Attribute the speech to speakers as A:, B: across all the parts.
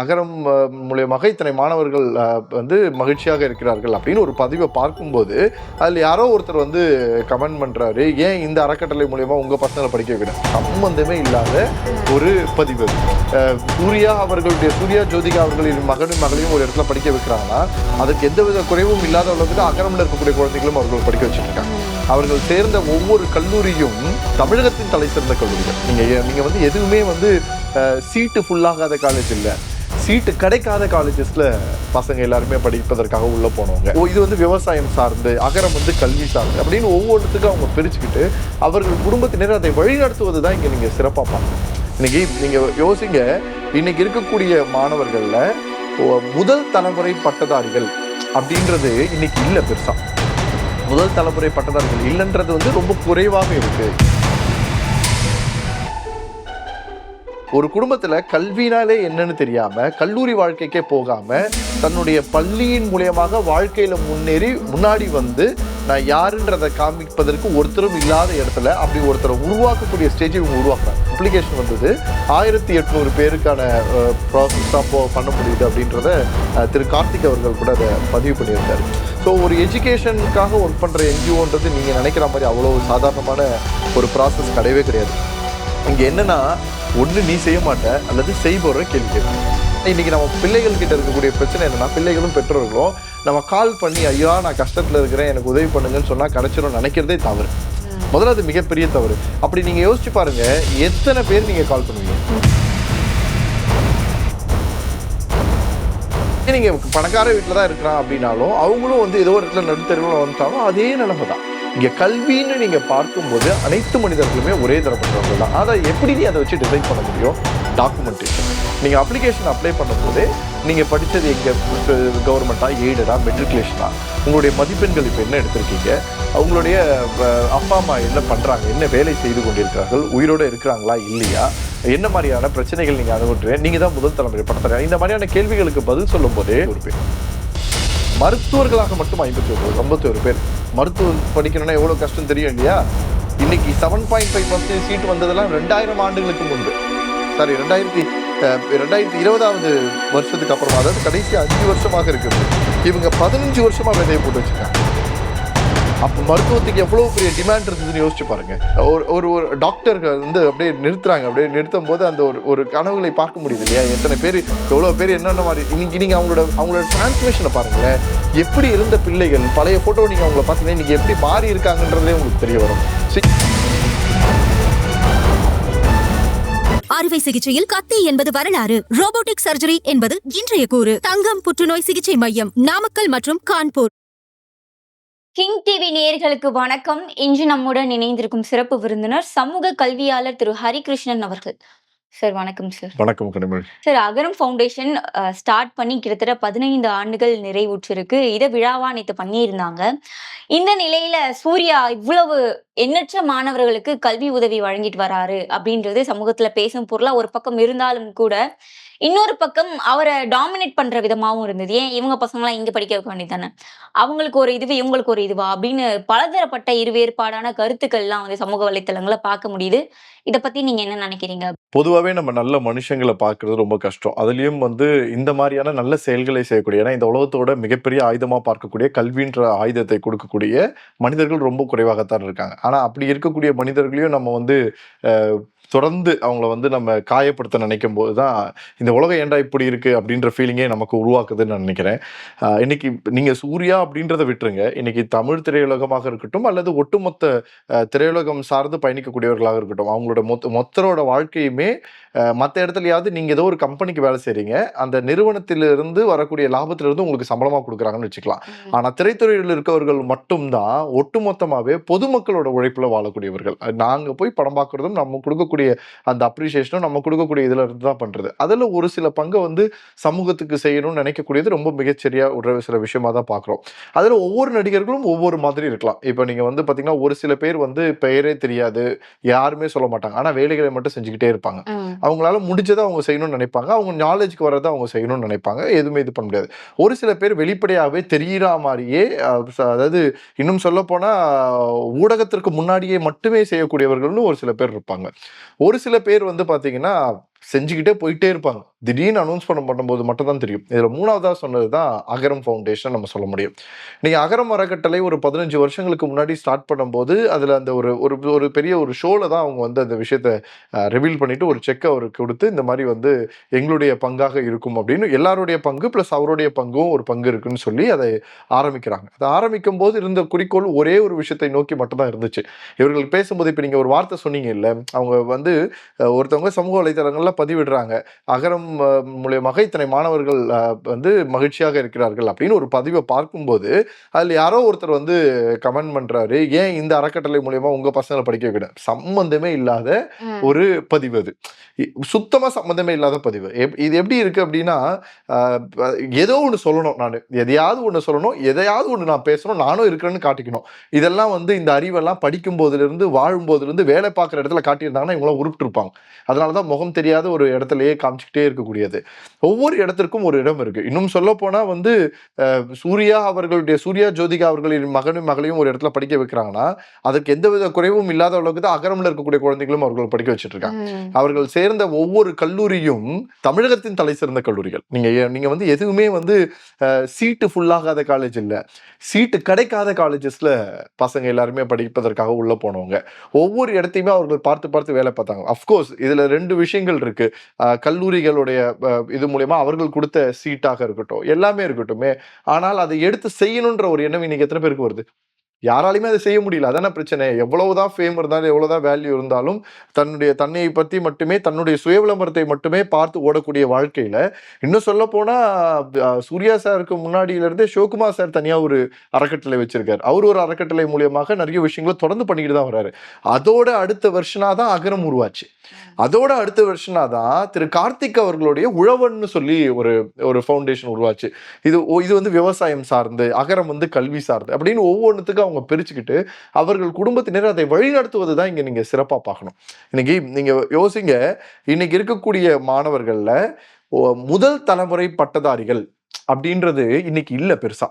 A: அகரம் மூலியமாக இத்தனை மாணவர்கள் வந்து மகிழ்ச்சியாக இருக்கிறார்கள் அப்படின்னு ஒரு பதிவை பார்க்கும்போது அதில் யாரோ ஒருத்தர் வந்து கமெண்ட் பண்ணுறாரு ஏன் இந்த அறக்கட்டளை மூலியமாக உங்கள் பசங்களை படிக்க வைக்கணும் சம்பந்தமே இல்லாத ஒரு பதிவு. சூர்யா அவர்களுடைய சூர்யா ஜோதிகா அவர்களின் மகனும் மகளையும் ஒரு இடத்துல படிக்க வைக்கிறாங்கன்னா அதுக்கு எந்தவித குறைவும் இல்லாத அளவுக்கு அகரமில் இருக்கக்கூடிய குழந்தைகளும் அவர்கள் படிக்க வச்சுருக்காங்க. அவர்கள் சேர்ந்த ஒவ்வொரு கல்லூரியும் தமிழகத்தின் தலை சிறந்த கல்லூரிகள். நீங்கள் நீங்கள் வந்து எதுவுமே வந்து சீட்டு ஃபுல்லாகாத காலேஜ் இல்லை. சீட்டு கிடைக்காத காலேஜஸில் பசங்க எல்லாருமே படிப்பதற்காக உள்ளே போனவங்க. ஓ இது வந்து விவசாயம் சார்ந்து அகரம் வந்து கல்வி சார்ந்து அப்படின்னு ஒவ்வொருத்துக்கும் அவங்க பிரிச்சுக்கிட்டு அவர்கள் குடும்பத்தினர் அதை வழிநடத்துவது தான் இங்கே நீங்கள் சிறப்பாக பார்க்கணும். இன்னைக்கு நீங்கள் யோசிங்க இன்னைக்கு இருக்கக்கூடிய மாணவர்களில் முதல் தலைமுறை பட்டதாரிகள் அப்படின்றது இன்னைக்கு இல்லை பெருசா. முதல் தலைமுறை பட்டதாரிகள் இல்லைன்றது வந்து ரொம்ப குறைவாக இருக்குது ஒரு குடும்பத்தில் கல்வினாலே என்னன்னு தெரியாமல் கல்லூரி வாழ்க்கைக்கே போகாமல் தன்னுடைய பள்ளியின் மூலியமாக வாழ்க்கையில் முன்னேறி முன்னாடி வந்து நான் யாருன்றதை காமிப்பதற்கு ஒருத்தரும் இல்லாத இடத்துல அப்படி ஒருத்தரை உருவாக்கக்கூடிய ஸ்டேஜை இவங்க உருவாக்குறாங்க. அப்ளிகேஷன் வந்தது. ஆயிரத்தி எட்நூறு பேருக்கான ப்ராசஸ் தான் போ பண்ண முடியுது அப்படின்றத திரு கார்த்திக் அவர்கள் கூட அதை பதிவு பண்ணியிருந்தார் ஸோ ஒரு எஜுகேஷனுக்காக ஒர்க் பண்ணுற என்ஜிஓன்றது நீங்கள் நினைக்கிற மாதிரி அவ்வளோ சாதாரணமான ஒரு ப்ராசஸ் கிடையவே கிடையாது. இங்கே என்னென்னா ஒன்று நீ செய்ய மாட்ட அல்லது செய்பவரை கேள்வி கேட்கணும் இன்னைக்கு நம்ம பிள்ளைகள் கிட்ட இருக்கக்கூடிய பிரச்சனை என்னன்னா பிள்ளைகளும் பெற்றோர்களும் நம்ம கால் பண்ணி ஐயா நான் கஷ்டத்தில் இருக்கிறேன் எனக்கு உதவி பண்ணுங்கன்னு சொன்னால் கிடைச்சிரும் நினைக்கிறதே தவறு. முதல்ல அது மிகப்பெரிய தவறு. அப்படி நீங்கள் யோசிச்சு பாருங்க எத்தனை பேர் நீங்கள் கால் பண்ணுவீங்க? நீங்க பணக்கார வீட்டில் தான் இருக்கிறான் அப்படின்னாலும் அவங்களும் வந்து ஏதோ ஒரு இடத்துல நடுத்தருவில் வந்துட்டாலும் அதே நிலைமை தான் இங்க கல்வின்னு நீங்க பார்க்கும்போது அனைத்து மனிதர்களுமே ஒரே தரப்பட்டவர்கள் தான். அதை எப்படி நீ அதை வச்சு டிசைன் பண்ண முடியும்? டாக்குமெண்டேஷன் நீங்க அப்ளிகேஷன் அப்ளை பண்ணும்போதே நீங்க படித்தது எங்க கவர்மெண்ட்டாக எய்டடா மெட்ரிகுலேஷனா உங்களுடைய மதிப்பெண்கள் இப்போ என்ன எடுத்திருக்கீங்க? அவங்களுடைய அப்பா அம்மா என்ன பண்றாங்க? என்ன வேலை செய்து கொண்டிருக்கிறார்கள்? உயிரோடு இருக்கிறாங்களா? இல்லையா? என்ன மாதிரியான பிரச்சனைகள் நீங்க அனுபவிட்டு நீங்க தான் முதல் தலைமுறை படத்தில் இந்த மாதிரியான கேள்விகளுக்கு பதில் சொல்லும் போதே ஒரு பேர் மருத்துவர்களாக மட்டும் ஐம்பத்தி ஒரு ஐம்பத்தி ஒரு பேர். மருத்துவம் படிக்கணும்னா எவ்வளோ கஷ்டம் தெரியும் இல்லையா? இன்னைக்கு seven point five percentage seat வந்ததெல்லாம் ரெண்டாயிரம் ஆண்டுகளுக்கு முன்பு. சாரி ரெண்டாயிரத்தி ரெண்டாயிரத்தி இருபதாவது வருஷத்துக்கு அப்புறமா அதாவது கடைசி அஞ்சு வருஷமாக இருக்குது இவங்க பதினஞ்சு வருஷமாக விதையை போட்டு வச்சுருக்காங்க. அப்போ மருத்துவத்துக்கு எவ்வளோ பெரிய டிமாண்ட் இருந்ததுன்னு யோசிச்சு பாருங்க. ஒரு ஒரு ஒரு டாக்டர்கள் வந்து அப்படியே நிறுத்துறாங்க. அப்படியே நிறுத்தும் போது அந்த ஒரு ஒரு கனவுகளை பார்க்க முடியுது இல்லையா? எத்தனை பேர் எவ்வளோ பேர் என்னென்ன மாதிரி இன்னைக்கு நீங்கள் அவங்களோட அவங்களோட டிரான்ஸ்மிஷனை பாருங்களேன். எப்படி இருந்த பிள்ளைகள் பழைய ஃபோட்டோ நீங்கள் அவங்கள பார்த்தீங்கன்னா இன்றைக்கி எப்படி மாறி இருக்காங்கன்றதே உங்களுக்கு தெரிய வரும். சரி,
B: அறுவை சிகிச்சையில் கத்தி என்பது வரலாறு. ரோபோட்டிக் சர்ஜரி என்பது இன்றைய கூறு. தங்கம் புற்றுநோய் சிகிச்சை மையம் நாமக்கல் மற்றும் கான்பூர்.
C: கிங் டிவி நேயர்களுக்கு வணக்கம். இன்று நம்முடன் இணைந்திருக்கும் சிறப்பு விருந்தினர் சமூக கல்வியாளர் திரு ஹரிகிருஷ்ணன் அவர்கள். சார் வணக்கம் சார்
A: வணக்கம் Kanimozhi.
C: Sir Agaram foundation start பண்ணி கிட்டத்தட்ட பதினைந்து ஆண்டுகள் நிறைவுற்றிருக்கு. இதை விழாவா நேற்று பண்ணியிருந்தாங்க. இந்த நிலையில சூர்யா இவ்வளவு எண்ணற்ற மாணவர்களுக்கு கல்வி உதவி வழங்கிட்டு வராரு அப்படின்றது சமூகத்துல பேசும் பொருளா ஒரு பக்கம் இருந்தாலும் கூட இன்னொரு பக்கம் அவரை டாமினேட் பண்ற விதமாகவும் இருந்தது. ஏன்? இவங்க பசங்களாம் இங்க படிக்க வைக்க வேண்டியதானே அவங்களுக்கு ஒரு இதுவே இவங்களுக்கு ஒரு இதுவா? அப்படின்னு பலதரப்பட்ட இருவேறுபாடான கருத்துக்கள்லாம் வந்து சமூக வலைத்தளங்களை பார்க்க முடியுது. இதை பத்தி நீங்க என்ன நினைக்கிறீங்க?
A: பொதுவாகவே நம்ம நல்ல மனுஷங்களை பார்க்கறது ரொம்ப கஷ்டம். அதுலேயும் வந்து இந்த மாதிரியான நல்ல செயல்களை செய்யக்கூடிய ஏன்னா இந்த உலகத்தோட மிகப்பெரிய ஆயுதமாக பார்க்கக்கூடிய கல்வின்ற ஆயுதத்தை கொடுக்கக்கூடிய மனிதர்கள் ரொம்ப குறைவாகத்தான் இருக்காங்க. ஆனால் அப்படி இருக்கக்கூடிய மனிதர்களையும் நம்ம வந்து தொடர்ந்து அவங்கள வந்து நம்ம காயப்படுத்த நினைக்கும் போது தான் இந்த உலகம் ஏண்டா இப்படி இருக்குது அப்படின்ற ஃபீலிங்கே நமக்கு உருவாக்குதுன்னு நான் நினைக்கிறேன். இன்னைக்கு நீங்கள் சூர்யா அப்படின்றத விட்டுருங்க. இன்னைக்கு தமிழ் திரையுலகமாக இருக்கட்டும் அல்லது ஒட்டுமொத்த திரையுலகம் சார்ந்து பயணிக்கக்கூடியவர்களாக இருக்கட்டும் அவங்களோட மொத்த மொத்தரோட வாழ்க்கையுமே மற்ற இடத்துலயாவது நீங்க ஏதோ ஒரு கம்பெனிக்கு வேலை செய்றீங்க. அந்த நிறுவனத்திலிருந்து வரக்கூடிய லாபத்திலிருந்து உங்களுக்கு சம்பளமா கொடுக்குறாங்கன்னு வச்சுக்கலாம். ஆனா திரைத்துறையில் இருக்கவர்கள் மட்டும்தான் ஒட்டுமொத்தமாவே பொதுமக்களோட உழைப்புல வாழக்கூடியவர்கள். அஹ் நாங்க போய் படம் பார்க்கறதும் நம்ம கொடுக்கக்கூடிய அந்த அப்ரிசியேஷனும் நம்ம கொடுக்கக்கூடிய இதுல இருந்து தான் பண்றது. அதுல ஒரு சில பங்கை வந்து சமூகத்துக்கு செய்யணும்னு நினைக்கக்கூடியது ரொம்ப மிகச்சரியா ஒரு சில விஷயமா தான் பார்க்குறோம் அதில் ஒவ்வொரு நடிகர்களும் ஒவ்வொரு மாதிரி இருக்கலாம். இப்போ நீங்கள் வந்து பார்த்தீங்கன்னா ஒரு சில பேர் வந்து பெயரே தெரியாது. யாருமே சொல்ல மாட்டாங்க. ஆனால் வேலைகளை மட்டும் செஞ்சுக்கிட்டே இருப்பாங்க. அவங்களால முடிஞ்சதை அவங்க செய்யணும்னு நினைப்பாங்க. அவங்க நாலேஜ்க்கு வரதை அவங்க செய்யணும்னு நினைப்பாங்க. எதுவுமே இது பண்ண முடியாது. ஒரு சில பேர் வெளிப்படையாகவே தெரியிற மாதிரியே அதாவது இன்னும் சொல்ல ஊடகத்திற்கு முன்னாடியே மட்டுமே செய்யக்கூடியவர்கள்னு ஒரு சில பேர் இருப்பாங்க. ஒரு சில பேர் வந்து பார்த்தீங்கன்னா செஞ்சுக்கிட்டே போயிட்டே இருப்பாங்க. திடீர்னு அனௌன்ஸ் பண்ண பண்ணும்போது மட்டும் தான் தெரியும். இதில் மூணாவதாக சொன்னது தான் அகரம் ஃபவுண்டேஷன் நம்ம சொல்ல முடியும். நீங்கள் அகரம் அறக்கட்டளை ஒரு பதினஞ்சு வருஷங்களுக்கு முன்னாடி ஸ்டார்ட் பண்ணும்போது அதில் அந்த ஒரு ஒரு ஒரு பெரிய ஒரு ஷோவில் தான் அவங்க வந்து அந்த விஷயத்த ரிவீல் பண்ணிவிட்டு ஒரு செக்கை அவருக்கு கொடுத்து இந்த மாதிரி வந்து எங்களுடைய பங்காக இருக்கும் அப்படின்னு எல்லாருடைய பங்கு ப்ளஸ் அவருடைய பங்கும் ஒரு பங்கு இருக்குன்னு சொல்லி அதை ஆரம்பிக்கிறாங்க. அதை ஆரம்பிக்கும் போது இருந்த குறிக்கோள் ஒரே ஒரு விஷயத்தை நோக்கி மட்டும்தான் இருந்துச்சு. இவர்கள் பேசும்போது இப்போ நீங்கள் ஒரு வார்த்தை சொன்னீங்க இல்லை அவங்க வந்து ஒருத்தவங்க சமூக வலைதளங்களில் பதிவிடுறாங்க. அகரம் மூலியமாக இத்தனை மாணவர்கள் வந்து மகிழ்ச்சியாக இருக்கிறார்கள் அப்படின்னு ஒரு பதிவை பார்க்கும்போது அதில் யாரோ ஒருத்தர் வந்து கமெண்ட் பண்ணுறாரு ஏன் இந்த அறக்கட்டளை மூலியமா உங்கள் பசங்களை படிக்க வைக்கணும்? சம்மந்தமே இல்லாத ஒரு பதிவு அது. இ- சுத்தமா சம்மந்தமே இல்லாத பதிவு. இது எப்படி இருக்கு அப்படின்னா ஏதோ ஒன்று சொல்லணும் நான். எதையாவது ஒன்று சொல்லணும் எதையாவது ஒன்று நான் பேசணும் நானும் இருக்கிறேன்னு காட்டிக்கணும். இதெல்லாம் வந்து இந்த அறிவெல்லாம் படிக்கும் போதிலிருந்து வாழும் போதிலிருந்து வேலை பார்க்குற இடத்துல காட்டியிருந்தாங்கன்னா இவங்களாம் உருப்பிட்டு இருப்பாங்க அதனால தான் முகம் தெரியாத ஒரு இடத்துலயே காமிச்சிக்கிட்டே இருக்கக்கூடியது. ஒவ்வொரு இடத்திற்கும் ஒரு இடம் இருக்கு. இன்னும் சொல்ல போனா வந்து சூர்யா அவர்களுடைய சூர்யா ஜோதிகா அவர்களின் மகனும் மகளையும் ஒரு இடத்துல படிக்க வைக்கிறாங்கன்னா அதற்கு எந்தவித குறைவும் இல்லாத அளவுக்கு தான் அகரம்ல இருக்கக்கூடிய குழந்தைகளும் அவர்கள் படிக்க வச்சிட்டு இருக்காங்க. அவர்கள் சேர்ந்த ஒவ்வொரு கல்லூரியும் தமிழகத்தின் தலை சிறந்த கல்லூரிகள். நீங்க நீங்க வந்து எதுவுமே வந்து சீட்டு ஃபுல்லாகாத காலேஜ் இல்ல. சீட்டு கிடைக்காத காலேஜஸ்ல பசங்க எல்லாருமே படிப்பதற்காக உள்ள போனவங்க. ஒவ்வொரு இடத்தையுமே அவர்கள் பார்த்து பார்த்து வேலை பார்த்தாங்க. அஃப்கோர்ஸ் இதுல ரெண்டு விஷயங்கள் இருக்கு. கல்லூரிகளுடைய இது மூலயமா அவர்கள் கொடுத்த சீட்டாக இருக்கட்டும் எல்லாமே இருக்கட்டுமே. ஆனால் அதை எடுத்து செய்யணுன்ற ஒரு எண்ணம் இன்னைக்கு எத்தனை பேருக்கு வருது? யாராலையுமே அதை செய்ய முடியல. அதான பிரச்சனை. எவ்வளவுதான் ஃபேம் இருந்தாலும் எவ்வளவுதான் வேல்யூ இருந்தாலும் தன்னுடைய தன்னை பத்தி மட்டுமே தன்னுடைய சுய விளம்பரத்தை மட்டுமே பார்த்து ஓடக்கூடிய வாழ்க்கையில இன்னும் சொல்ல போனா சூர்யா சாருக்கு முன்னாடியில இருந்தே சிவகுமார் சார் தனியா ஒரு அறக்கட்டளை வச்சிருக்காரு. அவர் ஒரு அறக்கட்டளை மூலியமாக நிறைய விஷயங்களை தொடர்ந்து பண்ணிக்கிட்டு தான் வராரு. அதோட அடுத்த வருஷனா தான் அகரம் உருவாச்சு. அதோட அடுத்த வருஷனா தான் திரு கார்த்திக் அவர்களுடைய உழவன்னு சொல்லி ஒரு ஒரு ஃபவுண்டேஷன் உருவாச்சு. இது இது வந்து விவசாயம் சார்ந்து அகரம் வந்து கல்வி சார்ந்து அப்படின்னு ஒவ்வொன்றுத்துக்கும் அவங்க பிரிச்சுக்கிட்டு அவர்கள் குடும்பத்தினர் அதை வழிநடத்துவது தான் இங்கே நீங்கள் சிறப்பாக பார்க்கணும். இன்னைக்கு நீங்கள் யோசிங்க இன்னைக்கு இருக்கக்கூடிய மாணவர்களில் முதல் தலைமுறை பட்டதாரிகள் அப்படின்றது இன்னைக்கு இல்லை பெருசா.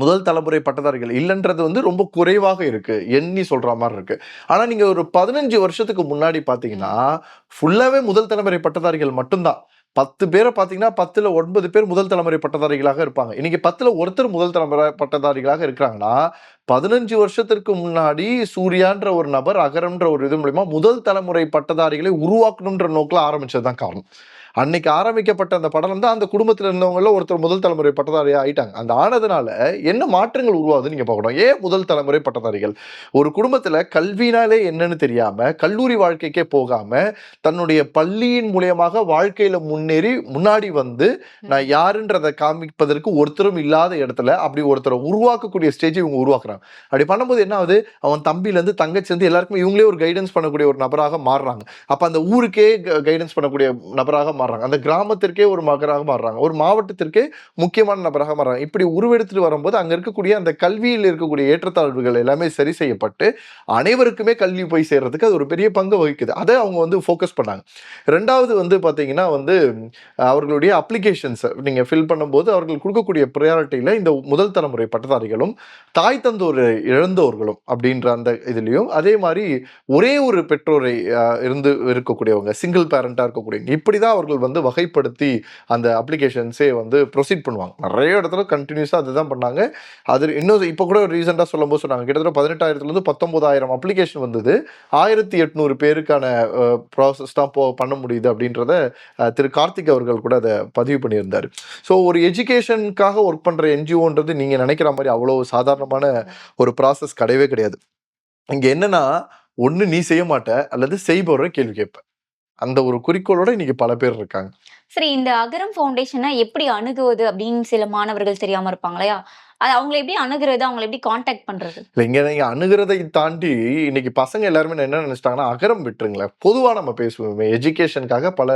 A: முதல் தலைமுறை பட்டதாரிகள் இல்லைன்றது வந்து ரொம்ப குறைவாக இருக்கு. எண்ணி சொல்ற மாதிரி இருக்கு. ஆனா நீங்க ஒரு பதினஞ்சு வருஷத்துக்கு முன்னாடி பாத்தீங்கன்னா ஃபுல்லாவே முதல் தலைமுறை பட்டதாரிகள் மட்டும்தான். பத்து பேரை பார்த்தீங்கன்னா பத்தில் ஒன்பது பேர் முதல் தலைமுறை பட்டதாரிகளாக இருப்பாங்க. இன்னைக்கு பத்தில் ஒருத்தர் முதல் தலைமுறை பட்டதாரிகளாக இருக்கிறாங்கன்னா பதினஞ்சு வருஷத்திற்கு முன்னாடி சூர்யான்ற ஒரு நபர் அகரம்ன்ற ஒரு இது மூலிமா முதல் தலைமுறை பட்டதாரிகளை உருவாக்கணுன்ற நோக்கில் ஆரம்பிச்சது தான் காரணம். அன்னைக்கு ஆரம்பிக்கப்பட்ட அந்த படம் தான் அந்த குடும்பத்தில் இருந்தவங்கள ஒருத்தர் முதல் தலைமுறை பட்டதாரியா ஆயிட்டாங்க. அந்த ஆனதுனால என்ன மாற்றங்கள் உருவாகுதுன்னு நீங்க பார்க்கணும். ஏன் முதல் தலைமுறை பட்டதாரிகள்? ஒரு குடும்பத்துல கல்வினாலே என்னன்னு தெரியாம கல்லூரி வாழ்க்கைக்கே போகாம தன்னுடைய பள்ளியின் மூலியமாக வாழ்க்கையில முன்னேறி முன்னாடி வந்து நான் யாருன்றதை காமிப்பதற்கு ஒருத்தரும் இல்லாத இடத்துல அப்படி ஒருத்தரை உருவாக்கக்கூடிய ஸ்டேஜ் இவங்க உருவாக்குறாங்க. அப்படி பண்ணும்போது என்ன ஆகுது? அவன் தம்பிலேருந்து தங்கச்சிலேருந்து எல்லாருக்குமே இவங்களே ஒரு கைடன்ஸ் பண்ணக்கூடிய ஒரு நபராக மாறுறாங்க. அப்ப அந்த ஊருக்கே கைடன்ஸ் பண்ணக்கூடிய நபராக மாறுறாங்க. அந்த கிராமத்திற்கே ஒரு மகராக மாறுறாங்க. ஒரு மாவட்டத்திற்கே முக்கியமான நபராக மாறுறாங்க. இப்படி உருவெடுத்துட்டு வரும்போது அங்கே இருக்கக்கூடிய அந்த கல்வியில் இருக்கக்கூடிய ஏற்றத்தாழ்வுகள் எல்லாமே சரி செய்யப்பட்டு அனைவருக்குமே கல்வி போய் சேர்றதுக்கு அது ஒரு பெரிய பங்கு வகிக்குது. அதை அவங்க வந்து ஃபோக்கஸ் பண்ணாங்க. ரெண்டாவது வந்து பார்த்தீங்கன்னா வந்து அவர்களுடைய அப்ளிகேஷன்ஸை நீங்கள் ஃபில் பண்ணும்போது அவர்கள் கொடுக்கக்கூடிய ப்ரையாரிட்டியில் இந்த முதல் தலைமுறை பட்டதாரிகளும் தாய் தந்தோர் இழந்தோர்களும் அப்படின்ற அந்த இதுலேயும் அதே மாதிரி ஒரே ஒரு பெற்றோரை இருந்து இருக்கக்கூடியவங்க சிங்கிள் பேரண்டாக இருக்கக்கூடியவங்க இப்படி தான் அவர்கள் வந்து வகைப்படுத்தி அந்த அப்ளிகேஷன்ஸே வந்து ப்ரொசீட் பண்ணுவாங்க. நிறைய இடத்துல கண்டினியூஸாக அதுதான் பண்ணாங்க. அது இன்னும் இப்போ கூட ரீசெண்டாக சொல்லும்போது சொன்னாங்க கிட்டத்தட்ட பதினெட்டாயிரத்துலேருந்து பத்தொம்போதாயிரம் அப்ளிகேஷன் வந்தது. ஆயிரத்தி எட்நூறு பேருக்கான ப்ராசஸ் தான் போ பண்ண முடியுது அப்படின்றத திரு கார்த்திக் அவர்கள் கூட அதை பதிவு பண்ணியிருந்தார். ஸோ ஒரு எஜுகேஷனுக்காக ஒர்க் பண்ணுற என்ஜிஓன்றது நீங்கள் நினைக்கிற மாதிரி அவ்வளோ சாதாரணமான ஒரு ப்ராசஸ் கிடையவே கிடையாது. இங்கே என்னென்னா ஒன்று நீ செய்ய மாட்ட அல்லது செய்பவரை கேள்வி கேட்ப. அந்த ஒரு குறிக்கோளோட இன்னைக்கு பல பேர் இருக்காங்க.
C: சரி இந்த அகரம் ஃபவுண்டேஷனை எப்படி அணுகுவது அப்படின்னு சில மாணவர்கள் தெரியாம இருப்பாங்க இல்லையா? அது அவங்களை எப்படி அணுகிறது அவங்களை எப்படி காண்டாக்ட் பண்றது?
A: இல்லை இங்கே நீங்கள் அணுகிறதை தாண்டி இன்னைக்கு பசங்க எல்லாருமே என்ன நினைச்சிட்டாங்கன்னா அகரம் விட்டுருங்களேன் பொதுவாக நம்ம பேசுவோமே எஜுகேஷனுக்காக பல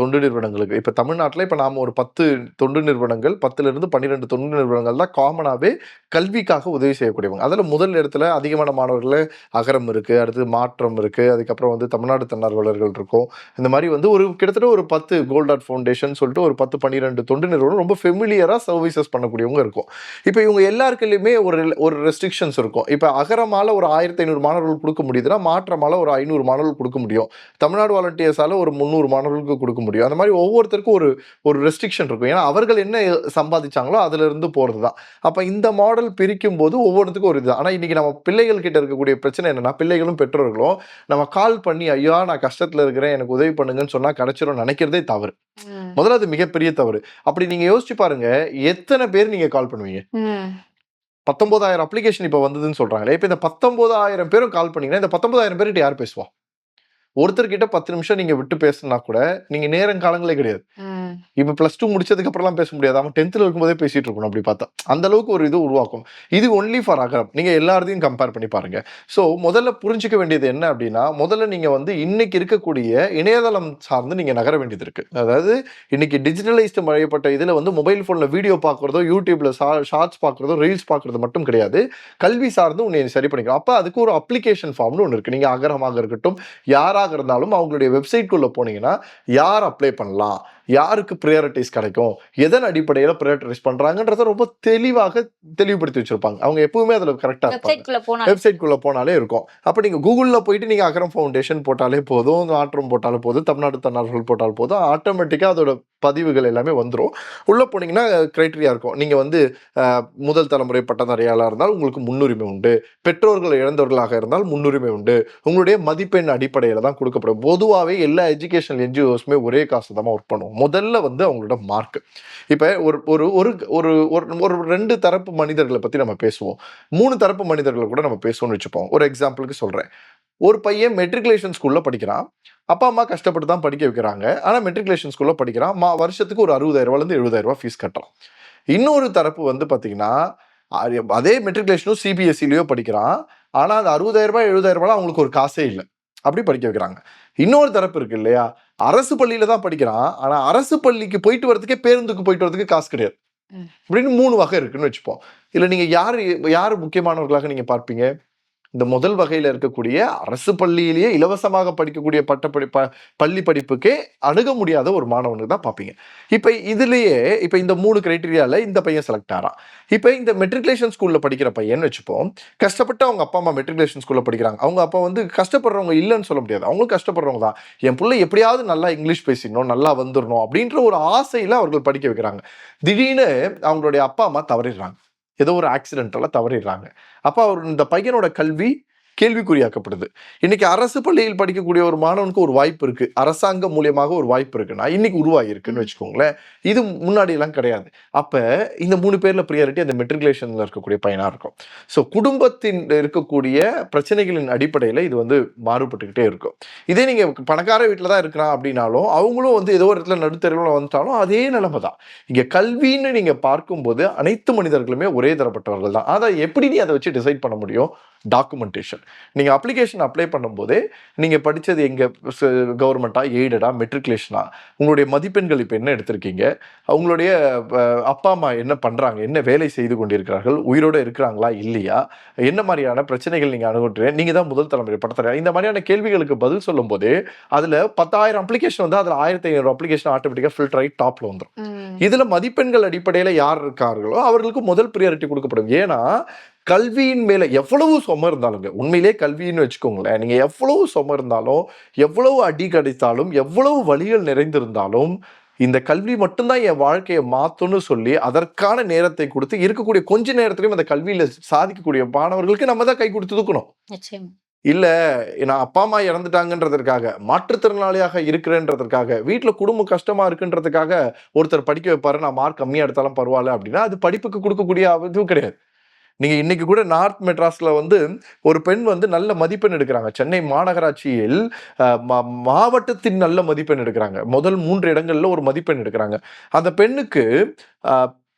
A: தொண்டு நிறுவனங்களுக்கு. இப்போ தமிழ்நாட்டில் இப்போ நாம் ஒரு பத்து தொண்டு நிறுவனங்கள் பத்துலேருந்து பன்னிரெண்டு தொண்டு நிறுவனங்கள் தான் காமனாகவே கல்விக்காக உதவி செய்யக்கூடியவங்க. அதில் முதல் இடத்துல அதிகமான மாணவர்கள் அகரம் இருக்குது அடுத்து மாற்றம் இருக்குது அதுக்கப்புறம் வந்து தமிழ்நாடு தன்னார்வலர்கள் இருக்கும். இந்த மாதிரி வந்து ஒரு கிட்டத்தட்ட ஒரு பத்து கோல்டாட் ஃபவுண்டேஷன் சொல்லிட்டு ஒரு பத்து பன்னிரெண்டு தொண்டு நிறுவனம் ரொம்ப ஃபெமிலியராக சர்வீசஸ் பண்ணக்கூடியவங்க இருக்கும். இப்போ இவங்க எல்லாருக்குள்ளயுமே ஒரு ஒரு ரெஸ்ட்ரிக்ஷன்ஸ் இருக்கும். இப்போ அகரமால ஒரு ஆயிரத்தி ஐநூறு மாணவர்கள் கொடுக்க முடியுதுன்னா மாற்றமால ஒரு ஐநூறு மாணவர்கள் கொடுக்க முடியும். தமிழ்நாடு வாலண்டியர்ஸால ஒரு முந்நூறு மாணவர்களுக்கு கொடுக்க முடியும். அந்த மாதிரி ஒவ்வொருத்தருக்கும் ஒரு ஒரு ரெஸ்ட்ரிக்ஷன் இருக்கும். ஏன்னா அவர்கள் என்ன சம்பாதிச்சாங்களோ அதுல இருந்து போறது தான் அப்ப இந்த மாடல் பிரிக்கும் போது ஒவ்வொருத்துக்கும் ஒரு இது ஆனா இன்னைக்கு நம்ம பிள்ளைகள் கிட்ட இருக்கக்கூடிய பிரச்சனை என்னன்னா பிள்ளைகளும் பெற்றோர்களும் நம்ம கால் பண்ணி ஐயா நான் கஷ்டத்துல இருக்கிறேன் எனக்கு உதவி பண்ணுங்கன்னு சொன்னா கிடைச்சிரும் நினைக்கிறதே தவறு. முதல்ல அது மிகப்பெரிய தவறு. அப்படி நீங்க யோசிச்சு பாருங்க எத்தனை பேர் நீங்க கால் பண்ணுவீங்க. பத்தொன்பதாயிரம் அப்ளிகேஷன் இப்போ வந்ததுன்னு சொல்கிறாங்களே இப்போ இந்த பத்தொன்பதாயிரம் பேரும் கால் பண்ணீங்கன்னா இந்த பத்தொன்பதாயிரம் பேர்கிட்ட யார் பேசுவா? ஒருத்தர்கிட்ட பத்து நிமிஷம் நீங்க விட்டு பேசுனா கூட நீங்க நேரங்காலங்களே கிடையாது.
C: ம்.
A: இப்போ ப்ளஸ் டூ முடிச்சதுக்கு அப்புறம்லாம் பேச முடியாது. அவன் டென்த்தில் இருக்கும்போதே பேசிட்டு இருக்கணும் அப்படி பார்த்தா. அந்த அளவுக்கு ஒரு இது உருவாக்கும். இது ஒன்லி ஃபார் அகரம். நீங்க எல்லாத்தையும் கம்பேர் பண்ணி பாருங்க. ஸோ முதல்ல புரிஞ்சுக்க வேண்டியது என்ன அப்படின்னா முதல்ல நீங்க வந்து இன்னைக்கு இருக்கக்கூடிய இணையதளம் சார்ந்து நீங்க நகர வேண்டியது இருக்கு. அதாவது இன்னைக்கு டிஜிட்டலைஸ்டு மழையப்பட்ட இதுல வந்து மொபைல் போன்ல வீடியோ பார்க்குறதோ யூடியூப்ல ஷார்ட்ஸ் பார்க்குறதோ ரீல்ஸ் பார்க்குறது மட்டும் கிடையாது. கல்வி சார்ந்து உன்னை சரி பண்ணிக்கலாம் அப்போ அதுக்கு ஒரு அப்ளிகேஷன் ஃபார்ம்னு ஒன்று இருக்கு. நீங்க அகரமாக இருக்கட்டும் யாராக இருந்தாலும் அவங்களுடைய வெப்சைட்குள்ள போனீங்கன்னா யார் அப்ளை பண்ணலாம்? யாருக்கு ப்ரையாரிட்டிஸ் கிடைக்கும்? எதன் அடிப்படையில் ப்ரையாரிட்டிஸ் பண்றாங்கன்றத ரொம்ப தெளிவாக தெளிவுபடுத்தி வச்சிருப்பாங்க. அவங்க எப்பவுமே அதுல கரெக்டா இருப்பாங்க.
C: வெப்சைட் குள்ள போனா
A: வெப்சைட்குள்ள போனாலே இருக்கும். அப்போ நீங்க கூகுள்ல போயிட்டு நீங்க அகரம் ஃபவுண்டேஷன் போட்டாலே போதும் ஆற்றம் போட்டாலும் போதும் தமிழ்நாடு தன்னார்வல் போட்டாலும் போதும் ஆட்டோமேட்டிக்கா அதோட பதிவுகள் எல்லாமே வந்துடும் உள்ள போனீங்கன்னா கிரைட்டீரியா இருக்கும். நீங்க வந்து முதல் தலைமுறை பட்டதாரியாளா இருந்தால் உங்களுக்கு முன்னுரிமை உண்டு. பெற்றோர்கள் இழந்தவர்களாக இருந்தால் முன்னுரிமை உண்டு. உங்களுடைய மதிப்பெண் அடிப்படையில தான் கொடுக்கப்படும். பொதுவாகவே எல்லா எஜுகேஷனல் என்ஜிஓஸுமே ஒரே காசு தான் ஒர்க் பண்ணுவோம் முதல்ல வந்து அவங்களோட மார்க் இப்போ ஒரு ஒரு ஒரு ஒரு ஒரு ஒரு ரெண்டு தரப்பு மனிதர்களை பற்றி நம்ம பேசுவோம். மூணு தரப்பு மனிதர்களை கூட நம்ம பேசுவோம்னு வச்சுப்போம். ஒரு எக்ஸாம்பிளுக்கு சொல்கிறேன் ஒரு பையன் மெட்ரிகுலேஷன் ஸ்கூலில் படிக்கிறான். அப்பா அம்மா கஷ்டப்பட்டு தான் படிக்க வைக்கிறாங்க. ஆனால் மெட்ரிகுலேஷன் ஸ்கூலில் படிக்கிறான். மா வருஷத்துக்கு ஒரு அறுபதாயிரரூவாலேருந்து எழுபதாயிரரூவா ஃபீஸ் கட்டுறான். இன்னொரு தரப்பு வந்து பார்த்திங்கன்னா அதே மெட்ரிகுலேஷனும் சிபிஎஸ்சிலையோ படிக்கிறான். ஆனால் அந்த அறுபதாயிரரூபா எழுபதாயிரரூபாலாம் அவங்களுக்கு ஒரு காசே இல்லை. அப்படி படிக்க வைக்கிறாங்க. இன்னொரு தரப்பு இருக்கு இல்லையா? அரசு பள்ளியில தான் படிக்கிறான். ஆனா அரசு பள்ளிக்கு போயிட்டு வரதுக்கே பேருந்துக்கு போயிட்டு வரதுக்கு காசு கிடையாது.
C: ம்.
A: இப்படின்னு மூணு வகை இருக்குன்னு வச்சுப்போம். இல்ல நீங்க யாரு யாரு முக்கியமானவர்களாக நீங்க பார்ப்பீங்க? இந்த முதல் வகையில் இருக்கக்கூடிய அரசு பள்ளியிலேயே இலவசமாக படிக்கக்கூடிய பட்டப்படி ப பள்ளி படிப்புக்கே அணுக முடியாத ஒரு மாணவனுக்கு தான் பார்ப்பீங்க. இப்போ இதுலேயே இப்போ இந்த மூணு கிரைட்டீரியாவில் இந்த பையன் செலக்ட் ஆகிறான் இப்போ இந்த மெட்ரிகுலேஷன் ஸ்கூலில் படிக்கிற பையன் வச்சுப்போம் கஷ்டப்பட்டு அவங்க அப்பா அம்மா மெட்ரிகுலேஷன் ஸ்கூலில் படிக்கிறாங்க. அவங்க அப்பா வந்து கஷ்டப்படுறவங்க இல்லைன்னு சொல்ல முடியாது. அவங்களும் கஷ்டப்படுறவங்க தான். என் பிள்ளை எப்படியாவது நல்லா இங்கிலீஷ் பேசிடணும் நல்லா வந்துடணும் அப்படின்ற ஒரு ஆசையில் அவர்கள் படிக்க வைக்கிறாங்க. திடீர்னு அவங்களுடைய அப்பா அம்மா தவறிடுறாங்க. ஏதோ ஒரு ஆக்சிடென்டால தவறிடுறாங்க. அப்போ அவர் இந்த பையனோட கல்வி கேள்விக்குறியாக்கப்படுது. இன்னைக்கு அரசு பள்ளியில் படிக்கக்கூடிய ஒரு மாணவனுக்கு ஒரு வாய்ப்பு இருக்கு. அரசாங்கம் மூலியமாக ஒரு வாய்ப்பு இருக்குன்னா இன்னைக்கு உருவாகிருக்குன்னு வச்சுக்கோங்களேன். இது முன்னாடி எல்லாம் கிடையாது. அப்ப இந்த மூணு பேர்ல ப்ரியாரிட்டி அந்த மெட்ரிகுலேஷன்ல இருக்கக்கூடிய பையனா இருக்கும். ஸோ குடும்பத்தின் இருக்கக்கூடிய பிரச்சனைகளின் அடிப்படையில இது வந்து மாறுபட்டுக்கிட்டே இருக்கும். இதே நீங்க பணக்கார வீட்டில் தான் இருக்கிறான் அப்படின்னாலும் அவங்களும் வந்து ஏதோ ஒரு இடத்துல நடுத்தருவில் வந்துட்டாலும் அதே நிலைமை தான். இங்க கல்வின்னு நீங்க பார்க்கும்போது அனைத்து மனிதர்களுமே ஒரே தரப்பட்டவர்கள் தான். அதை எப்படி நீ அதை வச்சு டிசைட் பண்ண முடியும்? டாக்குமெண்டேஷன் நீங்க அப்ளிகேஷன் அப்ளை பண்ணும்போதே நீங்க படிச்சது எங்க கவர்மெண்டா எய்டடா மெட்ரிகுலேஷனா உங்களுடைய மதிப்பெண்கள் இப்போ என்ன எடுத்திருக்கீங்க? உங்களுடைய அஹ், அப்பா அம்மா என்ன பண்றாங்க? என்ன வேலை செய்து கொண்டிருக்கிறார்கள்? உயிரோட இருக்கிறாங்களா? இல்லையா? என்ன மாதிரியான பிரச்சனைகள் நீங்க அணுகுறீங்க? நீங்க தான் முதல் தலைமுறை படத்தர இந்த மாதிரியான கேள்விகளுக்கு பதில் சொல்லும் போதே அதுல பத்தாயிரம் அப்ளிகேஷன் வந்து அதுல ஆயிரத்தி ஐநூறு அப்ளிகேஷன் ஆட்டோமேட்டிக்கா ஃபில்டர் ஆகி டாப்ல வந்துடும். இதுல மதிப்பெண்கள் அடிப்படையில யார் இருக்கார்களோ அவர்களுக்கு முதல் ப்ரியாரிட்டி கொடுக்கப்படும். ஏன்னா கல்வியின் மேல எவ்வளவு சும இருந்தாலுங்க உண்மையிலே கல்வின்னு வச்சுக்கோங்களேன் நீங்க எவ்வளவு சும இருந்தாலும் எவ்வளவு அடி கிடைத்தாலும் எவ்வளவு வழிகள் நிறைந்திருந்தாலும் இந்த கல்வி மட்டும்தான் என் வாழ்க்கையை மாத்தும்னு சொல்லி அதற்கான நேரத்தை கொடுத்து இருக்கக்கூடிய கொஞ்ச நேரத்திலையும் அந்த கல்வியில சாதிக்கக்கூடிய மாணவர்களுக்கு நம்ம தான் கை கொடுத்து தூக்கணும். இல்ல நான் அப்பா அம்மா இறந்துட்டாங்கன்றதற்காக மாற்றுத்திறனாளியாக இருக்கிறேன்றதற்காக வீட்டுல குடும்பம் கஷ்டமா இருக்குன்றதுக்காக ஒருத்தர் படிக்க வைப்பாரு நான் மார்க் கம்மியா எடுத்தாலும் பரவாயில்ல அப்படின்னா அது படிப்புக்கு கொடுக்கக்கூடிய இதுவும் கிடையாது. நீங்கள் இன்னைக்கு கூட நார்த் மெட்ராஸில் வந்து ஒரு பெண் வந்து நல்ல மதிப்பெண் எடுக்கிறாங்க. சென்னை மாநகராட்சியில் மா- மாவட்டத்தின் நல்ல மதிப்பெண் எடுக்கிறாங்க. முதல் மூன்று இடங்களில் ஒரு மதிப்பெண் எடுக்கிறாங்க. அந்த பெண்ணுக்கு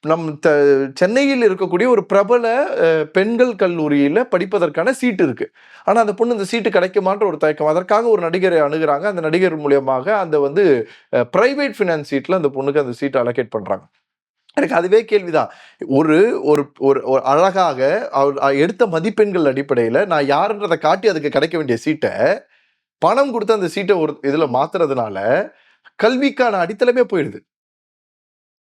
A: நம் த- சென்னையில் இருக்கக்கூடிய ஒரு பிரபல பெண்கள் கல்லூரியில் படிப்பதற்கான சீட்டு இருக்குது ஆனால் அந்த பொண்ணு இந்த சீட்டு கிடைக்குமான்ற ஒரு தயக்கம். அதற்காக ஒரு நடிகரை அணுகிறாங்க. அந்த நடிகர் மூலியமாக அந்த வந்து ப்ரைவேட் ஃபினான்ஸ் சீட்டில் அந்த பொண்ணுக்கு அந்த சீட்டை அலோகேட் பண்ணுறாங்க எனக்கு அதுவே கேள்விதான். ஒரு ஒரு ஒரு ஒரு அழகாக அவர் எடுத்த மதிப்பெண்கள் அடிப்படையில் நான் யாருன்றதை காட்டி அதுக்கு கிடைக்க வேண்டிய சீட்டை பணம் கொடுத்து அந்த சீட்டை ஒரு இதில் மாத்துறதுனால கல்விக்கான அடித்தளமே போயிடுது.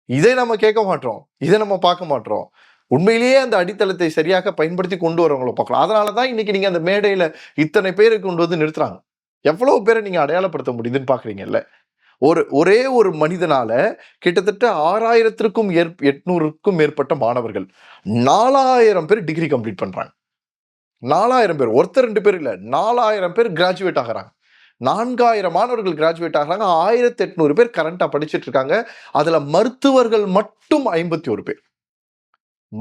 A: இதை நம்ம கேட்க மாட்டோம். இதை நம்ம பார்க்க மாட்டோம். உண்மையிலேயே அந்த அடித்தளத்தை சரியாக பயன்படுத்தி கொண்டு வரவங்கள பார்க்கலாம் அதனால தான் இன்னைக்கு நீங்கள் அந்த மேடையில் இத்தனை பேரை கொண்டு வந்து நிறுத்துறாங்க. எவ்வளோ பேரை நீங்கள் அடையாளப்படுத்த முடியுதுன்னு பார்க்குறீங்கல்ல? ஒரு ஒரே ஒரு மனிதனால கிட்டத்தட்ட ஆறாயிரத்திற்கும் ஏற் எட்நூறுக்கும் மேற்பட்ட மாணவர்கள் நாலாயிரம் பேர் டிகிரி கம்ப்ளீட் பண்றாங்க. நாலாயிரம் பேர். ஒருத்தர் ரெண்டு பேர் இல்லை. நாலாயிரம் பேர் கிராஜுவேட் ஆகுறாங்க. நான்காயிரம் மாணவர்கள் கிராஜுவேட் ஆகுறாங்க. ஆயிரத்தி எட்நூறு பேர் கரண்டா படிச்சிட்டு இருக்காங்க. அதில் மருத்துவர்கள் மட்டும் ஐம்பத்தி ஒரு பேர்.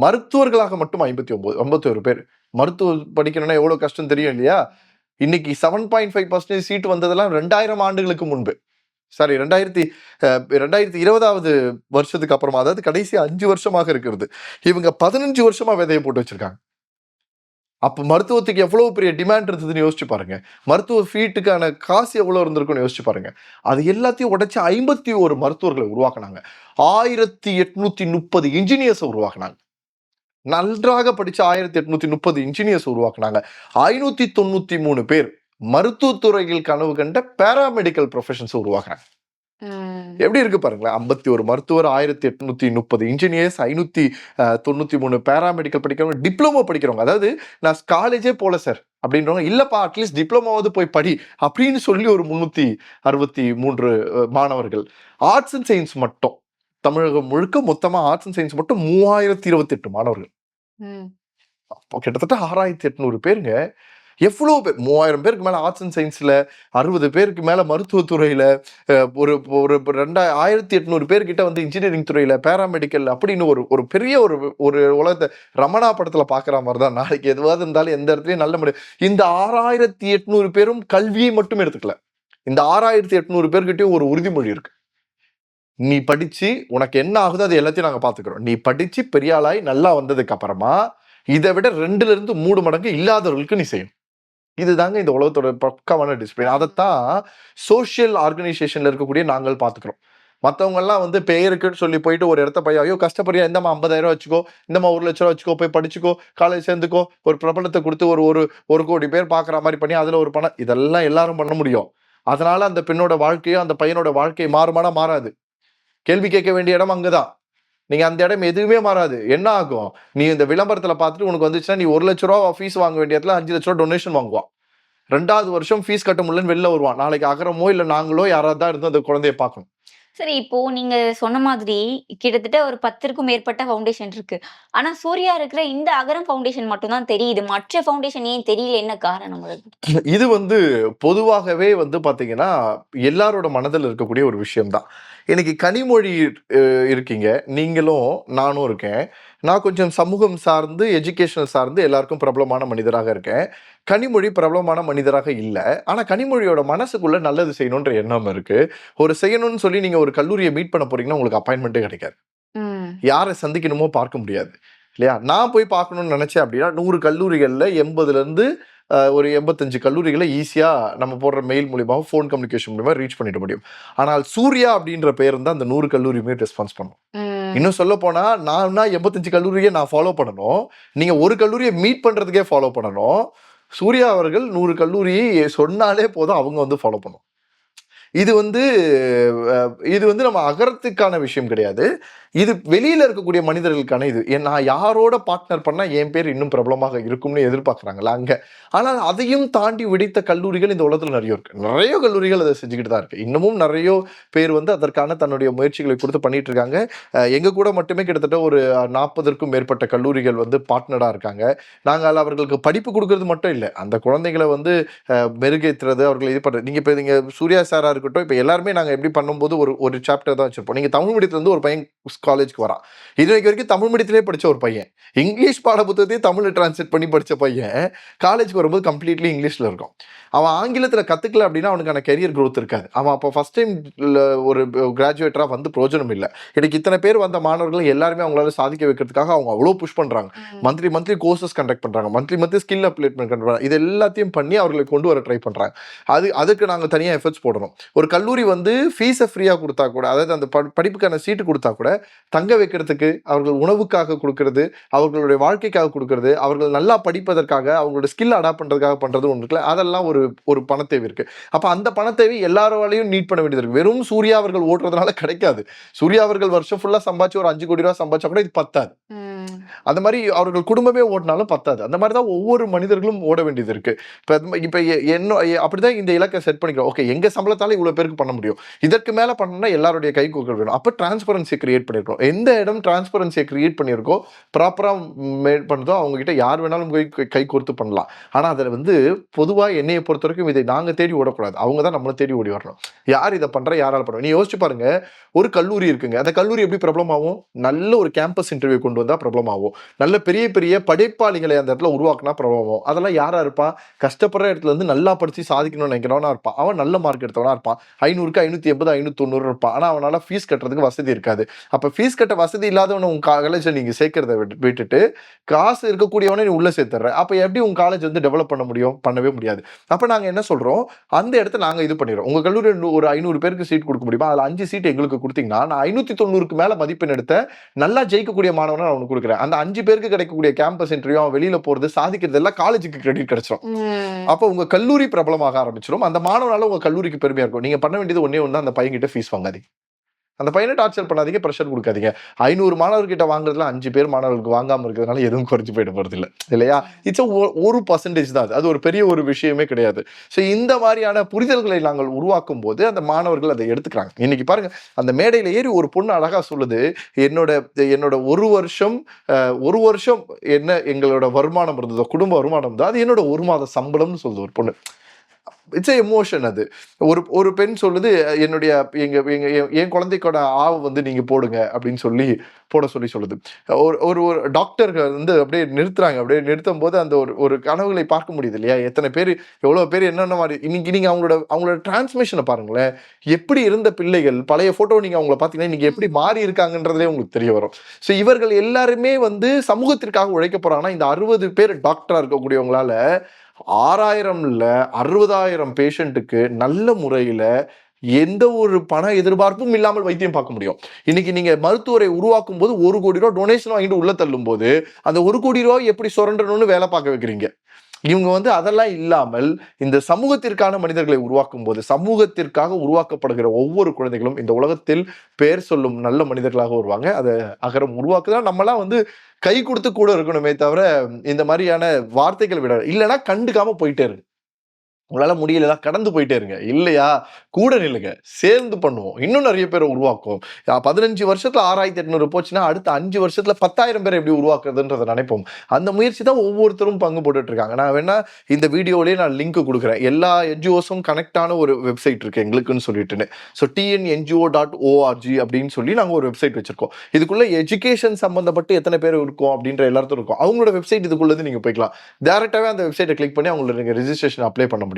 A: மருத்துவர்களாக மட்டும் ஐம்பத்தி ஒம்பது ஐம்பத்தி ஒரு பேர். மருத்துவ படிக்கணும்னா எவ்வளோ கஷ்டம் தெரியும் இல்லையா? இன்னைக்கு seven point five percentage seat வந்ததெல்லாம் ரெண்டாயிரம் ஆண்டுகளுக்கு முன்பு. சாரி ரெண்டாயிரத்தி ரெண்டாயிரத்தி இருபதாவது வருஷத்துக்கு அப்புறமா அதாவது கடைசி அஞ்சு வருஷமாக இருக்கிறது. இவங்க பதினஞ்சு வருஷமா விதையை போட்டு வச்சிருக்காங்க. அப்போ மருத்துவத்துக்கு எவ்வளோ பெரிய டிமாண்ட் இருந்ததுன்னு யோசிச்சு பாருங்க. மருத்துவ ஃபீட்டுக்கான காசு எவ்வளோ இருந்திருக்கும்னு யோசிச்சு பாருங்க. அது எல்லாத்தையும் உடைச்சி ஐம்பத்தி ஒரு மருத்துவர்களை உருவாக்குனாங்க. ஆயிரத்தி எட்நூத்தி முப்பது இன்ஜினியர்ஸை உருவாக்குனாங்க. நன்றாக படித்த ஆயிரத்தி எட்நூத்தி முப்பது இன்ஜினியர்ஸ் உருவாக்குனாங்க. ஐநூத்தி தொண்ணூத்தி மூணு பேர். மருத்துவத்துறையில் கனவு கண்ட பேராமெடிக்கல் ப்ரொஃபஷன்ஸ் உருவாக்குறாங்க. எப்படி இருக்கு பாருங்களேன்? ஐம்பத்தி ஒரு மருத்துவர் ஆயிரத்தி எட்நூத்தி முப்பது இன்ஜினியர்ஸ் ஐநூத்தி தொண்ணூத்தி மூணு பேராமெடிக்கல் படிக்கிறவங்க டிப்ளமோ படிக்கிறவங்க. அதாவது நான் காலேஜே போல சார் அப்படின்றவங்க இல்லப்பா அட்லீஸ்ட் டிப்ளமோவாவது போய் படி அப்படின்னு சொல்லி ஒரு முன்னூத்தி அறுபத்தி மூன்று மாணவர்கள். ஆர்ட்ஸ் அண்ட் சயின்ஸ் மட்டும். தமிழகம் முழுக்க மொத்தமா ஆர்ட்ஸ் அண்ட் சயின்ஸ் மட்டும் மூவாயிரத்தி இருபத்தி எட்டு மாணவர்கள். கிட்டத்தட்ட ஆறாயிரத்தி எட்நூறு பேருங்க எவ்வளோ பேர் மூவாயிரம் பேருக்கு மேலே ஆர்ட்ஸ் அண்ட் சயின்ஸில் அறுபது பேருக்கு மேலே மருத்துவத்துறையில் ஒரு ஒரு ரெண்டாய் ஆயிரத்தி எட்நூறு பேர்கிட்ட வந்து இன்ஜினியரிங் துறையில் பேராமெடிக்கல் அப்படின்னு ஒரு ஒரு பெரிய ஒரு ஒரு உலகத்தை ரமணா படத்தில் பார்க்குற மாதிரி தான் நாளைக்கு எதுவாக இருந்தாலும் எந்த இடத்துலையும் நல்ல முடியும் இந்த ஆறாயிரத்தி எட்நூறு பேரும் கல்வியை மட்டும் எடுத்துக்கல. இந்த ஆறாயிரத்தி எட்நூறு பேர்கிட்டயும் ஒரு உறுதிமொழி இருக்குது நீ படித்து உனக்கு என்ன ஆகுதோ அது எல்லாத்தையும் நாங்கள் பார்த்துக்குறோம் நீ படித்து பெரியாளாய் நல்லா வந்ததுக்கு அப்புறமா இதை விட ரெண்டுலேருந்து மூணு மடங்கு இல்லாதவர்களுக்கு நீ செய்யும் இதுதாங்க இந்த உலகத்தோட பக்கமான டிசிப்ளின் அதைத்தான் சோஷியல் ஆர்கனைசேஷன்ல இருக்கக்கூடிய நாங்கள் பாத்துக்கிறோம் மற்றவங்கெல்லாம் வந்து பெயருக்குன்னு சொல்லி போயிட்டு ஒரு இடத்த போய் ஐயோ கஷ்டப்படியா இந்தமா ஐம்பதாயிரம் வச்சுக்கோ. இந்தமா ஒரு லட்ச ரூபா வச்சுக்கோ. போய் படிச்சுக்கோ. காலேஜ் சேர்ந்துக்கோ. ஒரு பிரபலத்தை கொடுத்து ஒரு ஒரு ஒரு கோடி பேர் பார்க்குற மாதிரி பண்ணி அதில் ஒரு பணம். இதெல்லாம் எல்லாரும் பண்ண முடியும். அதனால அந்த பெண்ணோட வாழ்க்கையோ அந்த பையனோட வாழ்க்கை மாறுமானா மாறாது. கேள்வி கேட்க வேண்டிய இடம் அங்கதான். நீங்க அந்த இடம் எதுவுமே மாறாது. என்ன ஆகும்? நீ இந்த விளம்பரத்துல பார்த்துட்டு உனக்கு வந்துச்சுன்னா நீ ஒரு லட்ச ரூபா ஃபீஸ் வாங்க வேண்டிய இடத்துல அஞ்சு லட்ச ரூபா டொனேஷன் வாங்குவான். ரெண்டாவது வருஷம் ஃபீஸ் கட்ட முடியலன்னு வெளில வருவான். நாளைக்கு அகரமோ இல்லை நாங்களோ யாராவது தான் இருந்து அந்த குழந்தைய பார்க்கணும்.
C: சரி இப்போ நீங்க சொன்ன மாதிரி கிட்டத்தட்ட ஒரு பத்திற்கும் மேற்பட்ட ஃபவுண்டேஷன் இருக்கு. ஆனா சூர்யா இருக்கிற இந்த அகரம் ஃபவுண்டேஷன் மட்டும்தான் தெரியுது. மற்ற ஃபவுண்டேஷன் ஏன் தெரியல? என்ன காரணம்
A: இது வந்து பொதுவாகவே வந்து பாத்தீங்கன்னா எல்லாரோட மனதில் இருக்கக்கூடிய ஒரு விஷயம்தான். இன்னைக்கு கனிமொழி இருக்கீங்க. நீங்களும் நானும் இருக்கேன். நான் கொஞ்சம் சமூகம் சார்ந்து எஜுகேஷனல் சார்ந்து எல்லாருக்கும் பிரபலமான மனிதராக இருக்கேன். கனிமொழி பிரபலமான மனிதராக இல்லை. ஆனா கனிமொழியோட மனசுக்குள்ள நல்லது செய்யணுன்ற எண்ணம் இருக்கு. ஒரு செய்யணும்னு சொல்லி நீங்க ஒரு கல்லூரியை மீட் பண்ண போறீங்கன்னா உங்களுக்கு அப்பாயின்மெண்ட்டே கிடைக்காது. யாரை சந்திக்கணுமோ பார்க்க முடியாது. இல்லையா? நான் போய் பார்க்கணும்னு நினைச்சேன் அப்படின்னா நூறு கல்லூரிகளில் எண்பதுல இருந்து அஹ், ஒரு எண்பத்தஞ்சு கல்லூரிகளை ஈஸியா நம்ம போடுற மெயில் மூலியமாக ஃபோன் கம்யூனிகேஷன் மூலியமா ரீச் பண்ணிட முடியும். ஆனால் சூர்யா அப்படின்ற பேர் தான் அந்த நூறு கல்லூரியுமே ரெஸ்பான்ஸ் பண்ணும். இன்னும் சொல்ல போனா நான் எண்பத்தஞ்சு கல்லூரியை நான் ஃபாலோ பண்ணணும். நீங்க ஒரு கல்லூரியை மீட் பண்றதுக்கே ஃபாலோ பண்ணணும். சூர்யா அவர்கள் நூறு கல்லூரியை சொன்னாலே போதும் அவங்க வந்து ஃபாலோ பண்ணும் இது வந்து இது வந்து நம்ம அகரத்துக்கான விஷயம் கிடையாது. இது வெளியில் இருக்கக்கூடிய மனிதர்களுக்கான இது. ஏன் நான் யாரோட பார்ட்னர் பண்ணால் என் பேர் இன்னும் பிரபலமாக இருக்கும்னு எதிர்பார்க்குறாங்களா? அங்கே. ஆனால் அதையும் தாண்டி விடைத்த கல்லூரிகள் இந்த உலகத்தில் நிறைய இருக்குது நிறைய கல்லூரிகள் அதை செஞ்சுக்கிட்டு தான் இருக்குது இன்னமும் நிறைய பேர் வந்து அதற்கான தன்னுடைய முயற்சிகளை கொடுத்து பண்ணிட்டு இருக்காங்க. எங்கள் கூட மட்டுமே கிட்டத்தட்ட ஒரு நாற்பதற்கும் மேற்பட்ட கல்லூரிகள் வந்து பார்ட்னராக இருக்காங்க. நாங்கள் அவர்களுக்கு படிப்பு கொடுக்கறது மட்டும் இல்லை. அந்த குழந்தைங்களை வந்து மெருகேற்றுறது மெருகேத்துறது அவர்களை இது பண்ணுறது நீங்கள் இப்போ நீங்கள் சூர்யா சாரா இருக்கட்டும். இப்போ எல்லாருமே நாங்க எப்படி பண்ணும்போது ஒரு ஒரு சாப்டர் தான் வச்சிருப்போம். நீங்க தமிழ் மீடியத்துல இருந்து ஒரு பையன் காலேஜ்க்கு வரான். இது வரைக்கும் வரைக்கும் தமிழ் மீடியத்திலே படிச்ச ஒரு பையன். இங்கிலீஷ் பாட புத்தகத்தையும் தமிழ்ல டிரான்ஸ்லேட் பண்ணி படிச்ச பையன் காலேஜ்க்கு வரும்போது கம்ப்ளீட்லி இங்கிலீஷ்ல இருக்கும் அவன் ஆங்கிலத்துல கத்துக்கல அப்படின்னா அவனுக்கான கெரியர் growth இருக்காது. அவன் அப்போ ஃபர்ஸ்ட் டைம் ஒரு கிராஜுவேட்டரா வந்து பிரயோஜனம் இல்லை. எனக்கு இத்தனை பேர் வந்த மாணவர்கள் எல்லாருமே அவங்களால சாதிக்க வைக்கிறதுக்காக அவங்க அவ்வளோ புஷ் பண்றாங்க.
C: ம்.
A: மந்த்லி மந்த்லி கோர்சஸ் கண்டக்ட் பண்றாங்க. மந்த்லி மந்த்லி ஸ்கில் அப்டேட்மெண்ட் பண்றாங்க. இது எல்லாத்தையும் பண்ணி அவர்களை கொண்டு வர ட்ரை பண்றாங்க. அது அதுக்கு நாங்க தனியா எஃபர்ட்ஸ் போடணும். ஒரு கல்லூரி வந்து ஃபீஸை ஃப்ரீயாக கொடுத்தா கூட அதாவது அந்த ப- படிப்புக்கான சீட்டு கொடுத்தா கூட தங்க வைக்கிறதுக்கு அவர்கள் உணவுக்காக கொடுக்கறது அவர்களுடைய வாழ்க்கைக்காக கொடுக்கறது அவர்கள் நல்லா படிப்பதற்காக அவங்களோட ஸ்கில் அடாப்ட் பண்ணுறதுக்காக பண்ணுறது ஒன்று இருக்குல்ல அதெல்லாம் ஒரு ஒரு பணத்தேவை இருக்குது அப்போ அந்த பணத்தேவை எல்லாராலையும் நீட் பண்ண வேண்டியது இருக்குது வெறும் சூர்யா அவர்கள் ஓட்டுறதுனால கிடைக்காது. சூர்யா அவர்கள் வருஷம் ஃபுல்லாக சம்பாதிச்சு ஒரு அஞ்சு கோடி ரூபா சம்பாதிச்சா கூட இது பத்தாது. அந்த மாதிரி அவர்கள் குடும்பமே ஓடினாலும் பத்தாது. அந்த மாதிரி தான் ஒவ்வொரு மனிதர்களும் ஓட வேண்டியது இருக்குது இப்போ இப்போ என்ன அப்படி தான் இந்த இலக்கை செட் பண்ணிக்கிறோம். ஓகே எங்கள் சம்பளத்தால் இவ்வளோ பேருக்கு பண்ண முடியும்? இதற்கு மேலே பண்ணணும்னா எல்லாருடைய கை கூக்கள் வேணும். அப்போ டிரான்ஸ்பரன்சி கிரியேட் பண்ணியிருக்கோம் எந்த இடம் டிரான்ஸ்பரன்சியை கிரியேட் பண்ணியிருக்கோ ப்ராப்பராக மேட் பண்ணுதோ அவங்கக்கிட்ட யார் வேணாலும் போய் கை- கை கோர்த்து பண்ணலாம். ஆனால் அதில் வந்து பொதுவாக என்னையை பொறுத்த வரைக்கும் இதை நாங்கள் தேடி ஓடக்கூடாது. அவங்க தான் நம்மளை தேடி ஓடி வரணும். யார் இதை பண்ணுற யாரால் பண்ணுறோம் நீ யோசிச்சு பாருங்கள் ஒரு கல்லூரி இருக்குங்க. அந்த கல்லூரி எப்படி பிரபலமாகும்? நல்ல ஒரு கேம்பஸ் இன்டர்வியூ கொண்டு வந்தால் பிரபலமாகும். நல்ல பெரிய பெரிய படைப்பாளிகளை அந்த இடத்துல உருவாக்குனா பிரபாவம் அதெல்லாம் யாரா இருப்பா? கஷ்டப்படுற இடத்துல இருந்து நல்லா படிச்சு சாதிக்கணும்னு நினைக்கிறவனா இருப்பான் அவன் நல்ல மார்க் எடுத்தவனா இருப்பான் ஐநூறுக்கு ஐநூத்தி எண்பது ஐநூற்றி தொண்ணூறு இருப்பான் ஆனா அவனால ஃபீஸ் கட்டுறதுக்கு வசதி இருக்காது. அப்ப ஃபீஸ் கட்ட வசதி இல்லாதவனை உங்க காலேஜ் நீங்க சேர்க்கறத விட்டு- விட்டுட்டு காசு இருக்கக்கூடியவனை நீ உள்ள சேர்த்துற அப்ப எப்படி உன் காலேஜ் வந்து டெவலப் பண்ண முடியும்? பண்ணவே முடியாது. அப்ப நாங்க என்ன சொல்றோம்? அந்த இடத்த நாங்க இது பண்ணிடுறோம். உங்க கல்லூரி ஒரு ஐநூறு பேருக்கு சீட் கொடுக்க முடியுமா? அதுல அஞ்சு சீட் எங்களுக்கு கொடுத்தீங்கன்னா நான் ஐநூத்தி தொண்ணூறுக்கு மேல மதிப்பெண் எடுத்த நல்லா ஜெயிக்கக்கூடிய மாணவனை நான் உனக்கு கொடுக்குறேன். அந்த அஞ்சு பேருக்கு கிடைக்கக்கூடிய கேம்பஸ் இன்டர்வியூ அவன் வெளியில போறது சாதிக்கிறது எல்லாம் காலேஜுக்கு கிரெடிட் கிடைச்சிரும்.
C: ம்.
A: அப்போ உங்க கல்லூரி பிரபலமாக ஆரம்பிச்சிடும் அந்த மாணவனால உங்க கல்லூரிக்கு பெருமையா இருக்கும். நீங்க பண்ண வேண்டியது ஒண்ணே ஒண்ணு அந்த பையன்கிட்ட ஃபீஸ் வாங்காதீங்க. அந்த பையனை டார்ச்சர் பண்ணாதீங்க ப்ரெஷர் கொடுக்காதீங்க. ஐநூறு மாணவர்கிட்ட வாங்குறதுல அஞ்சு பேர் மாணவர்களுக்கு வாங்காமல் இருக்கிறதுனால எதுவும் குறைஞ்சி போயிட போகிறது இல்லை. இல்லையா? இட்ஸ் ஒரு பர்சன்டேஜ் தான் அது. அது ஒரு பெரிய ஒரு விஷயமே கிடையாது. ஸோ இந்த மாதிரியான புரிதல்களை நாங்கள் உருவாக்கும் போது அந்த மாணவர்கள் அதை எடுத்துக்கிறாங்க. இன்னைக்கு பாருங்க அந்த மேடையில் ஏறி ஒரு பொண்ணு அழகாக சொல்லுது என்னோட என்னோட ஒரு வருஷம் ஒரு வருஷம் என்ன எங்களோட வருமானம் இருந்ததோ குடும்ப வருமானம் இருந்ததோ அது என்னோட ஒரு மாத சம்பளம்னு சொல்லுது ஒரு பொண்ணு. இட்ஸ் எமோஷன் அது. ஒரு ஒரு பெண் சொல்லுது என்னுடைய எங்க எங்க என் குழந்தைக்கோட ஆவு வந்து நீங்க போடுங்க அப்படின்னு சொல்லி போட சொல்லி சொல்லுது. ஒரு ஒரு ஒரு டாக்டர்கள் வந்து அப்படியே நிறுத்துறாங்க. அப்படியே நிறுத்தும் போது அந்த ஒரு ஒரு கனவுகளை பார்க்க முடியுது இல்லையா? எத்தனை பேர் எவ்வளவு பேர் என்னென்ன மாதிரி இன்னைக்கு நீங்க அவங்களோட அவங்களோட டிரான்ஸ்மிஷனை பாருங்களேன். எப்படி இருந்த பிள்ளைகள் பழைய போட்டோ நீங்க அவங்கள பார்த்தீங்கன்னா இன்னைக்கு எப்படி மாறி இருக்காங்கன்றதே உங்களுக்கு தெரிய வரும். ஸோ இவர்கள் எல்லாருமே வந்து சமூகத்திற்காக உழைக்க போறாங்கன்னா இந்த அறுபது பேர் டாக்டரா இருக்கக்கூடியவங்களால ஆறாயிரம்ல அறுபதாயிரம் பேஷண்ட்டுக்கு நல்ல முறையில் எந்த ஒரு பண எதிர்பார்ப்பும் இல்லாமல் வைத்தியம் பார்க்க முடியும். இன்னைக்கு நீங்க மருத்துவரை உருவாக்கும் போது ஒரு கோடி ரூபா டொனேஷன் வாங்கிட்டு உள்ள தள்ளும் போது அந்த ஒரு கோடி ரூபாய் எப்படி சுரண்டணும்னு வேலை பார்க்க வைக்கிறீங்க? இவங்க வந்து அதெல்லாம் இல்லாமல் இந்த சமூகத்திற்கான மனிதர்களை உருவாக்கும் போது சமூகத்திற்காக உருவாக்கப்படுகிற ஒவ்வொரு குழந்தைகளும் இந்த உலகத்தில் பெயர் சொல்லும் நல்ல மனிதர்களாக வருவாங்க. அதை அகரம் உருவாக்குதான் நம்மளாம் வந்து கை கொடுத்து கூட இருக்கணுமே தவிர இந்த மாதிரியான வார்த்தைகள் விட இல்லைன்னா கண்டுக்காம போயிட்டே இருக்கு. உங்களால் முடியலன்னா கடந்து போயிட்டே இருங்க. இல்லையா? கூட நில்லுங்க. சேர்ந்து பண்ணுவோம். இன்னும் நிறைய பேரை உருவாக்குவோம். பதினஞ்சு வருஷத்தில் ஆறாயிரத்தி எட்நூறு போச்சுன்னா அடுத்த அஞ்சு வருஷத்தில் பத்தாயிரம் பேரை எப்படி உருவாக்குறதுன்றதை நினைப்போம். அந்த முயற்சி தான் ஒவ்வொருத்தரும் பங்கு போட்டுட்ருக்காங்க. நான் வேணா இந்த வீடியோலேயே நான் லிங்க் கொடுக்குறேன். எல்லா என்ஜிஓஸும் கனெக்டான ஒரு வெப்சைட் இருக்குது எங்களுக்குன்னு சொல்லிட்டுன்னு. So TN NGO dot ORG அப்படின்னு சொல்லி நாங்கள் ஒரு வெப்சைட் வச்சுருக்கோம். இதுக்குள்ளே எஜுகேஷன் சம்மந்தப்பட்டு எத்தனை பேர் இருக்கும் அப்படின்ற எல்லாத்தையும் இருக்கும். அவங்களோட வெப்சைட் இதுக்குள்ளே நீங்கள் போய்க்கலாம். டேரெக்டாகவே அந்த வெப்சைட்டை கிளிக் பண்ணி அவங்களோட நீங்கள் ரெஜிஸ்ட்ரேஷன் அப்ளை பண்ண முடியும்.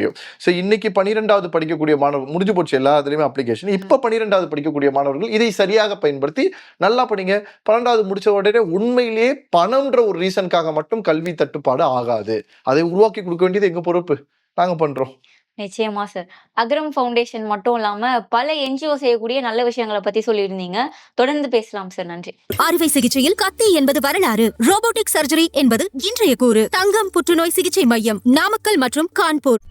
A: ஸோ இன்னைக்கு பன்னிரெண்டாவது படிக்கக்கூடிய மாணவர் முடிஞ்சு போச்சு எல்லா இதுலையுமே அப்ளிகேஷன் இப்போ பன்னிரெண்டாவது படிக்கக்கூடிய மாணவர்கள் இதை சரியாக பயன்படுத்தி நல்லா படிங்க. பன்னெண்டாவது முடிச்ச உடனே உண்மையிலேயே பணம்ன்ற ஒரு ரீசனுக்காக மட்டும் கல்வி தட்டுப்பாடு ஆகாது. அதை உருவாக்கி கொடுக்க வேண்டியது எங்க பொறுப்பு? நாங்க பண்றோம்.
C: நிச்சயமா சார் அக்ரம் ஃபவுண்டேஷன் மட்டும் இல்லாம பல என்ஜிஓ செய்யக்கூடிய நல்ல விஷயங்களை பத்தி சொல்லியிருந்தீங்க. தொடர்ந்து பேசலாம் சார் நன்றி.
B: அறுவை சிகிச்சையில் கத்தி என்பது வரலாறு. ரோபோட்டிக் சர்ஜரி என்பது இன்றைய கூறு. தங்கம் புற்றுநோய் சிகிச்சை மையம் நாமக்கல் மற்றும் கான்பூர்.